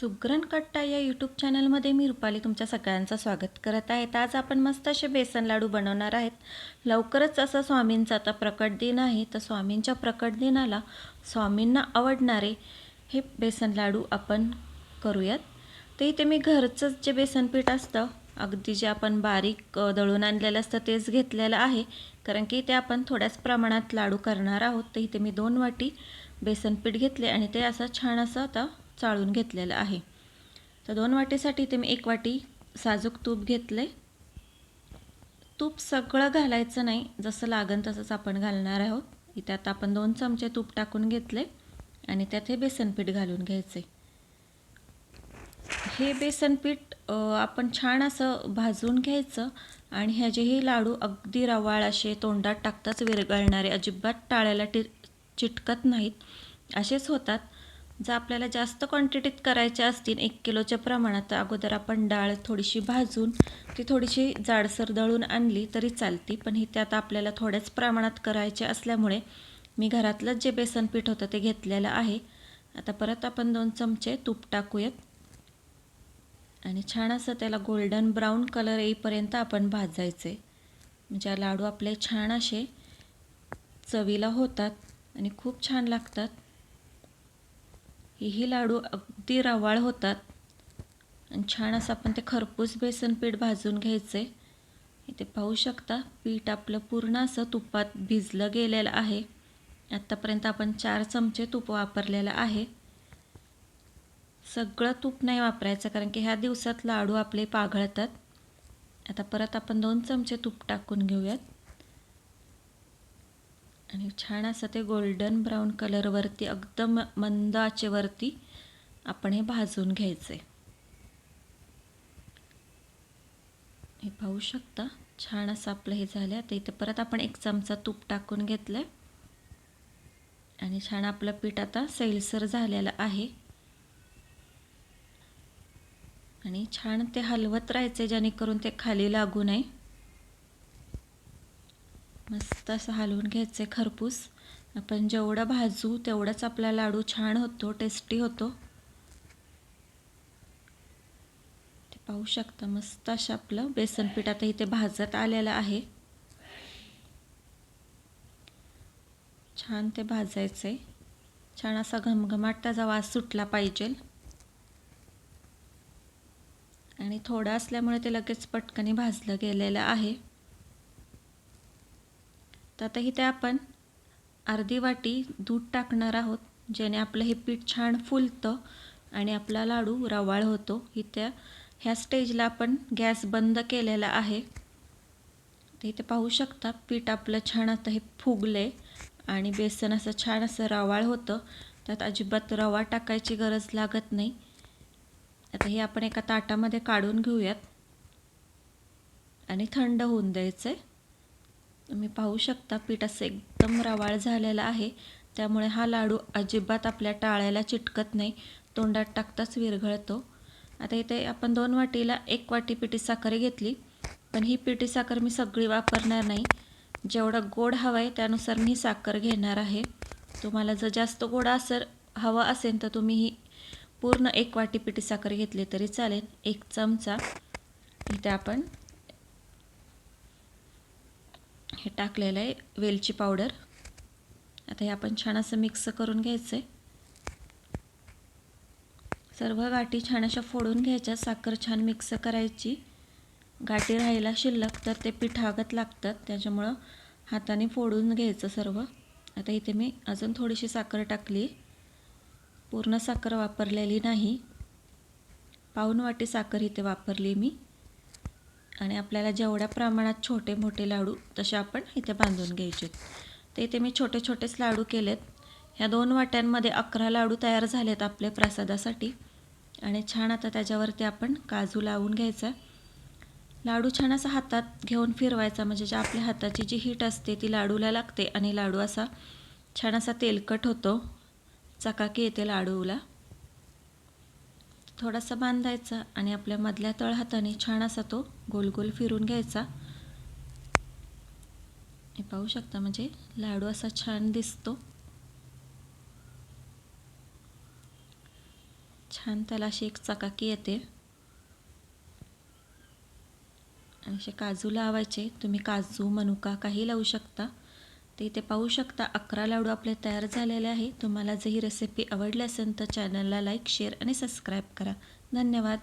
सुगरण कट्टा या यूट्यूब चॅनलमध्ये मी रुपाली तुमच्या सगळ्यांचं स्वागत करत आहे. तर आज आपण मस्त असे बेसन लाडू बनवणार आहेत. लवकरच असं स्वामींचा आता प्रकट दिन आहे. तर स्वामींच्या प्रकट दिनाला स्वामींना आवडणारे हे बेसन लाडू आपण करूयात. ते इथे मी घरचंच जे बेसनपीठ असतं अगदी जे आपण बारीक दळून आणलेलं असतं तेच घेतलेलं आहे. कारण की ते आपण थोड्याच प्रमाणात लाडू करणार आहोत. तर इथे मी दोन वाटी बेसनपीठ घेतले आणि ते असं छान असं आता चाळून घेतलेलं आहे. तर दोन वाटीसाठी ते मी एक वाटी साजूक तूप घेतले तूप सगळं घालायचं नाही जसं लागन तसंच आपण घालणार आहोत. इथे आता आपण दोन चमचे तूप टाकून घेतले आणि त्यात हे बेसनपीठ घालून घ्यायचे हे बेसनपीठ आपण छान असं भाजून घ्यायचं आणि ह्याचेही लाडू अगदी रवाळ असे तोंडात टाकताच विरघळणारे अजिबात टाळ्याला टि चिटकत नाहीत. असेच होतात. जर आपल्याला जास्त क्वांटिटीत करायच्या असतील एक किलोच्या प्रमाणात तर अगोदर आपण डाळ थोडीशी भाजून ती थोडीशी जाडसर दळून आणली तरी चालती. पण ही त्यात आपल्याला थोड्याच प्रमाणात करायचे असल्यामुळे मी घरातलंच जे बेसन पीठ होतं ते घेतलेलं आहे. आता परत आपण दोन चमचे तूप टाकूयात. आणि छान असं त्याला गोल्डन ब्राऊन कलर येईपर्यंत आपण भाजायचे. म्हणजे लाडू आपले छान असे चवीला होतात आणि खूप छान लागतात. हेही लाडू अगदी रवाळ होतात. आणि छान असं आपण ते खरपूस बेसन पीठ भाजून घ्यायचे इथे पाहू शकता पीठ आपलं पूर्ण असं तुपात भिजलं गेलेलं आहे. आत्तापर्यंत आपण चार चमचे तूप वापरलेलं आहे. सगळं तूप नाही वापरायचं कारण की ह्या दिवसात लाडू आपले पाघळतात. आता परत आपण दोन चमचे तूप टाकून घेऊयात. आणि छान असं ते गोल्डन ब्राऊन कलरवरती एकदम मंद आचेवरती आपण हे भाजून घ्यायचे हे पाहू शकता छान असं आपलं हे झालं आता इथे परत आपण एक चमचा तूप टाकून घेतलं आणि छान आपलं पीठ आता सैलसर झालेलं आहे. आणि छान ते हलवत राहायचे जेणेकरून ते खाली लागू नये. मस्त असं हलवून घ्यायचे खरपूस. आपण जेवढं भाजू तेवढंच आपला लाडू छान होतो टेस्टी होतो. ते पाहू शकता मस्त असं आपलं बेसन पीठ आता इथे भाजत आलेलं आहे. छान ते भाजायचं आहे छान असा घमघमाट त्याचा वास सुटला पाहिजे. आणि थोडं असल्यामुळे ते लगेच पटकनी भाजलं गेलेलं आहे. तर आता इथे आपण अर्धी वाटी दूध टाकणार आहोत ज्याने आपलं हे पीठ छान फुलतं आणि आपला लाडू रवाळ होतो. इथे ह्या स्टेजला आपण गॅस बंद केलेला आहे. तर इथे पाहू शकता पीठ आपलं छान आता हे फुगले आणि बेसन असं छान असं रवाळ होतं. त्यात अजिबात रवा टाकायची गरज लागत नाही. आता हे आपण एका ताटामध्ये काढून घेऊयात आणि थंड होऊन द्यायचं आहे तुम्ही पाहू शकता पीठ असं एकदम रवाळ झालेलं आहे. त्यामुळे हा लाडू अजिबात आपल्या टाळ्याला चिटकत नाही. तोंडात टाकताच विरघळतो. आता इथे आपण दोन वाटीला एक वाटी पिठी साखर घेतली. पण ही पिठी साखर मी सगळी वापरणार नाही. जेवढं गोड हवं आहे त्यानुसार मी साखर घेणार आहे. तुम्हाला जर जास्त गोड असर हवं असेल तर तुम्ही ही पूर्ण एक वाटी पिठी साखर घेतली तरी चालेल. एक चमचा. इथे आपण हे टाकलेलं आहे वेलची पावडर. आता हे आपण छान असं मिक्स करून घ्यायचं आहे सर्व गाठी छान अशा फोडून घ्यायच्या साखर छान मिक्स करायची. गाठी राहायला शिल्लक तर ते पिठागत लागतात त्याच्यामुळं हाताने फोडून घ्यायचं सर्व. आता इथे मी अजून थोडीशी साखर टाकली. पूर्ण साखर वापरलेली नाही. पाऊन वाटी साखर इथे वापरली मी. आणि आपल्याला जेवढ्या प्रमाणात छोटे मोठे लाडू तसे आपण इथे बांधून घ्यायचे. तर इथे मी छोटे छोटेच लाडू केलेत. ह्या दोन वाट्यांमध्ये अकरा लाडू तयार झालेत आपले प्रसादासाठी. आणि छान आता त्याच्यावरती आपण काजू लावून घ्यायचा. लाडू छान असा हातात घेऊन फिरवायचा म्हणजे जे आपल्या हाताची जी हीट असते ती लाडूला लागते आणि लाडू असा छान असा तेलकट होतो. चकाकी येते लाडूला. थोडासा बांधायचा आणि आपल्या मधल्या तळ हाताने छान असा तो गोल गोल फिरून घ्यायचा. हे पाहू शकता म्हणजे लाडू असा छान दिसतो. छान त्याला अशी एक चकाकी येते. आणि असे काजू लावायचे. तुम्ही काजू मनुका काही लावू शकता. ते इथे पाहू शकता. अकरा लाडू आपले तयार झालेले आहे. तुम्हाला जर ही रेसिपी आवडली असेल तर चॅनलला लाईक शेअर आणि सबस्क्राईब करा. धन्यवाद.